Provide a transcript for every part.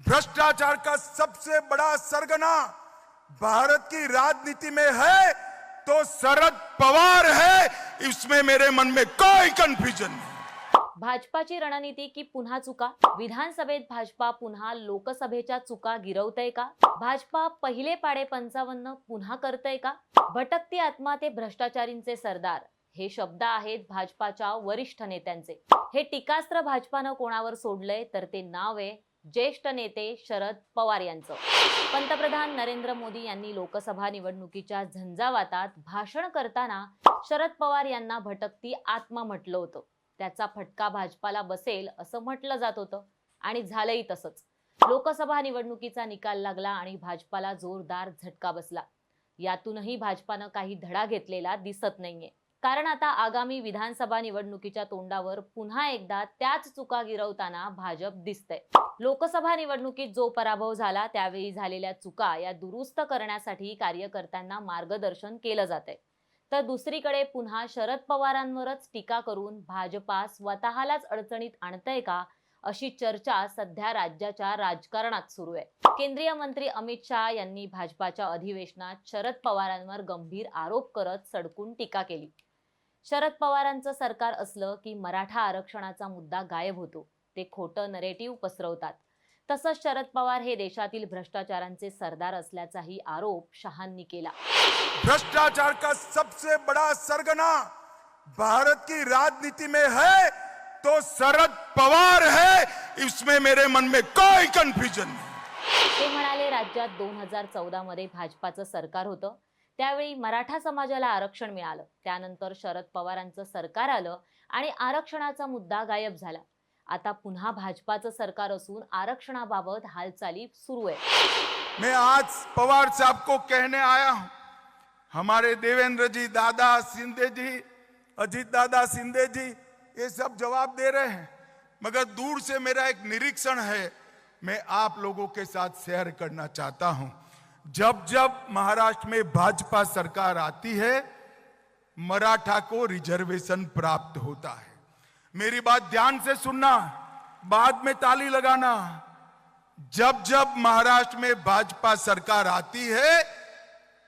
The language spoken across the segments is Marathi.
भ्रष्टाचार का सबसे बड़ा सरगना भारत की राजनीति में है तो शरद पवार है। इसमें मेरे मन में कोई कंफ्यूजन नहीं। भाजपाची रणनीती की पुन्हा चुका? विधानसभेत भाजपा पुन्हा लोकसभेच्या चुका गिरवतय का? भाजपा पहिले पाडे पंचावन्न पुन्हा करतय का? भटकती आत्मा ते भ्रष्टाचारींचे सरदार हे शब्द आहेत भाजपाच्या वरिष्ठ नेत्यांचे. हे टीकास्त्र भाजपानं कोणावर सोडलंय तर ते नाव आहे ज्येष्ठ नेते शरद पवार यांचं. पंतप्रधान नरेंद्र मोदी यांनी लोकसभा निवडणुकीच्या झंझावातात भाषण करताना शरद पवार यांना भटकती आत्मा म्हटलं होतं. त्याचा फटका भाजपाला बसेल असं म्हटलं जात होतं आणि झालंही तसंच. लोकसभा निवडणुकीचा निकाल लागला आणि भाजपाला जोरदार झटका बसला. यातूनही भाजपानं काही धडा घेतलेला दिसत नाहीये. कारण आता आगामी विधानसभा निवडणुकीच्या तोंडावर पुन्हा एकदा त्याच चुका गिरवताना भाजप दिसतंय. लोकसभा निवडणुकीत जो पराभव झाला त्यावेळी झालेल्या चुका या दुरुस्त करण्यासाठी कार्यकर्त्यांना मार्गदर्शन केलं जात आहे तर दुसरीकडे पुन्हा शरद पवारांवरच टीका करून भाजपा स्वतःलाच अडचणीत आणतंय का अशी चर्चा सध्या राज्याच्या राजकारणात सुरू आहे. केंद्रीय मंत्री अमित शहा यांनी भाजपाच्या अधिवेशनात शरद पवारांवर गंभीर आरोप करत सडकून टीका केली. शरद पवारांचं सरकार असलं की मराठा आरक्षणाचा मुद्दा गायब होतो. ते खोटं नरेटिव्ह पसरवतात. तसंच शरद पवार हे देशातील भ्रष्टाचारांचे सरदार असल्याचाही आरोप शहांनी केला. भ्रष्टाचार का सबसे बड़ा सरगना भारत की राजनीति में है तो शरद पवार है। इसमें मेरे मन में कोई कंफ्यूजन नहीं। ते म्हणाले राज्यात दोन हजार चौदा मध्ये भाजपाचं सरकार होतं. त्यावेळी मराठा समाजाला आरक्षण मिळालं. त्यानंतर शरद पवारांचं सरकार आलं आणि आरक्षणाचा मुद्दा गायब झाला. आता पुन्हा भाजपाचं सरकार असून आरक्षणाबाबत हालचाली सुरू आहे मैं आज पवार साहब को कहने आया हूं। हमारे देवेंद्र जी दादा सिंधे जी अजीत दादा सिंधे जी ये सब जवाब दे रहे हैं। मगर दूर से मेरा एक निरीक्षण है। मैं आप लोगों के साथ शेयर करना चाहता हूं। जब जब महाराष्ट्र में भाजपा सरकार आती है, मराठा को रिजर्वेशन प्राप्त होता है। मेरी बात ध्यान से सुनना, बाद में ताली लगाना। जब जब महाराष्ट्र में भाजपा सरकार आती है,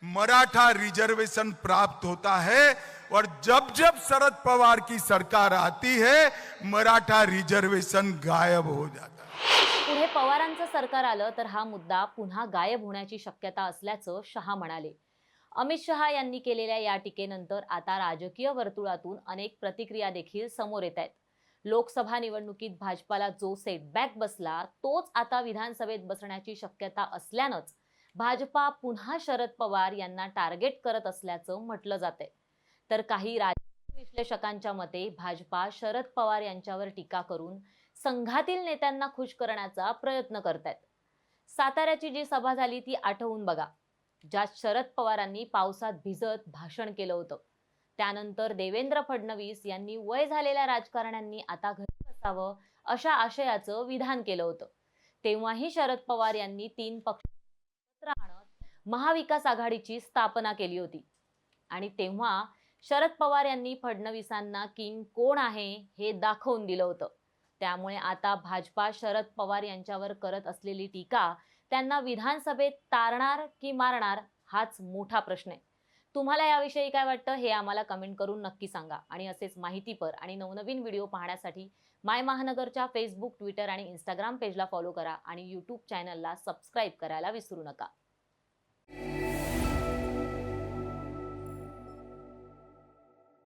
मराठा रिजर्वेशन प्राप्त होता है और जब जब शरद पवार की सरकार आती है, मराठा रिजर्वेशन गायब हो जाता है। पुढे पवारांचं सरकार आलं तर हा मुद्दा पुन्हा गायब होण्याची शक्यता असल्याचं शहा म्हणाले. अमित शहा यांनी केलेल्या या टीकेनंतर आता राजकीय वर्तुळातून अनेक प्रतिक्रिया देखील समोर येत आहेत. लोकसभा निवडणुकीत भाजपाला जो सेटबॅक बसला तोच आता विधानसभेत बसण्याची शक्यता असल्यानंच भाजपा पुन्हा शरद पवार यांना टार्गेट करत असल्याचं म्हटलं जाते तर काही राजकीय विश्लेषकांच्या मते भाजपा शरद पवार यांच्यावर टीका करून संघातील नेत्यांना खुश करण्याचा प्रयत्न करतायत. साताऱ्याची जी सभा झाली ती आठवून बघा. ज्यात शरद पवारांनी पावसात भिजत भाषण केलं होतं. त्यानंतर देवेंद्र फडणवीस यांनी वय झालेल्या राजकारण्यांनी आता घरी बसावं अशा आशयाचं विधान केलं होतं. तेव्हाही शरद पवार यांनी तीन पक्ष आणत महाविकास आघाडीची स्थापना केली होती. आणि तेव्हा शरद पवार यांनी फडणवीसांना किंग कोण आहे हे दाखवून दिलं होतं. त्यामुळे आता भाजपा शरद पवार यांच्यावर करत असलेली टीका त्यांना विधानसभेत तारणार की मारणार हाच मोठा प्रश्न आहे. तुम्हाला याविषयी काय वाटतं हे आम्हाला कमेंट करून नक्की सांगा आणि असेच माहितीपर आणि नवनवीन व्हिडिओ पाहण्यासाठी माय महानगरच्या फेसबुक ट्विटर आणि इंस्टाग्राम पेजला फॉलो करा आणि यूट्यूब चॅनलला सबस्क्राईब करायला विसरू नका.